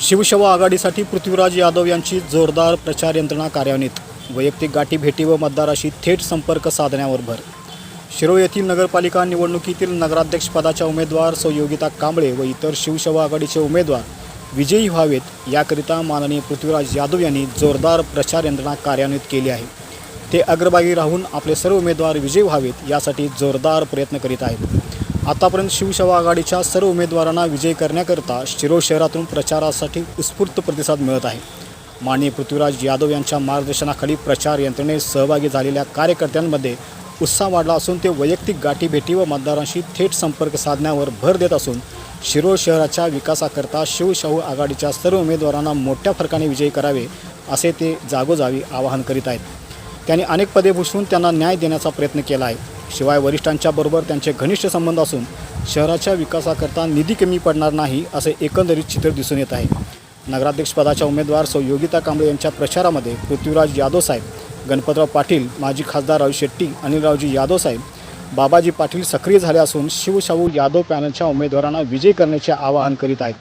शिवसेवा आघाडीसाठी पृथ्वीराज यादव यांची जोरदार प्रचार यंत्रणा कार्यान्वित. वैयक्तिक गाठी भेटी व मतदाराशी थेट संपर्क साधण्यावर भर. शिरोळ येथील नगरपालिका निवडणुकीतील नगराध्यक्षपदाच्या उमेदवार सौ योगिता कांबळे व इतर शिवसेवा आघाडीचे उमेदवार विजयी व्हावेत याकरिता माननीय पृथ्वीराज यादव यांनी जोरदार प्रचार यंत्रणा कार्यान्वित केली आहे. ते अग्रभागी राहून आपले सर्व उमेदवार विजयी व्हावेत यासाठी जोरदार प्रयत्न करीत आहेत. आतापर्यंत शिवसेवा आघाडीच्या सर्व उमेदवारांना विजयी करण्याकरता शिरोळ शहरातून प्रचारासाठी उत्स्फूर्त प्रतिसाद मिळत आहे. माननीय पृथ्वीराज यादव यांच्या मार्गदर्शनाखाली प्रचार यंत्रणेत सहभागी झालेल्या कार्यकर्त्यांमध्ये उत्साह वाढला असून ते वैयक्तिक गाठीभेटी व मतदारांशी थेट संपर्क साधण्यावर भर देत असून शिरोळ शहराच्या विकासाकरता शिवशाहू आघाडीच्या सर्व उमेदवारांना मोठ्या फरकाने विजयी करावे असे ते जागोजागी आवाहन करीत आहेत. त्यांनी अनेक पदे भूषवून त्यांना न्याय देण्याचा प्रयत्न केला आहे. शिवाय वरिष्ठांच्या बरोबर त्यांचे घनिष्ठ संबंध असून शहराच्या विकासाकरता निधी कमी पडणार नाही असे एकंदरीत चित्र दिसून येत आहे. नगराध्यक्षपदाच्या उमेदवार सौ योगिता कांबळे यांच्या प्रचारामध्ये पृथ्वीराज यादव साहेब गणपतराव पाटील माजी खासदार राजू शेट्टी अनिलरावजी यादव साहेब बाबाजी पाटील सक्रिय झाले असून शिवशाहू यादव पॅनलच्या उमेदवारांना विजय करण्याचे आवाहन करीत आहेत.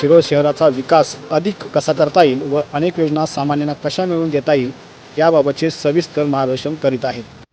शिरोळ शहराचा विकास अधिक कसा करता येईल व अनेक योजना सामान्यांना कशा मिळवून देता येईल याबाबतचे सविस्तर मार्गदर्शन करीत आहेत.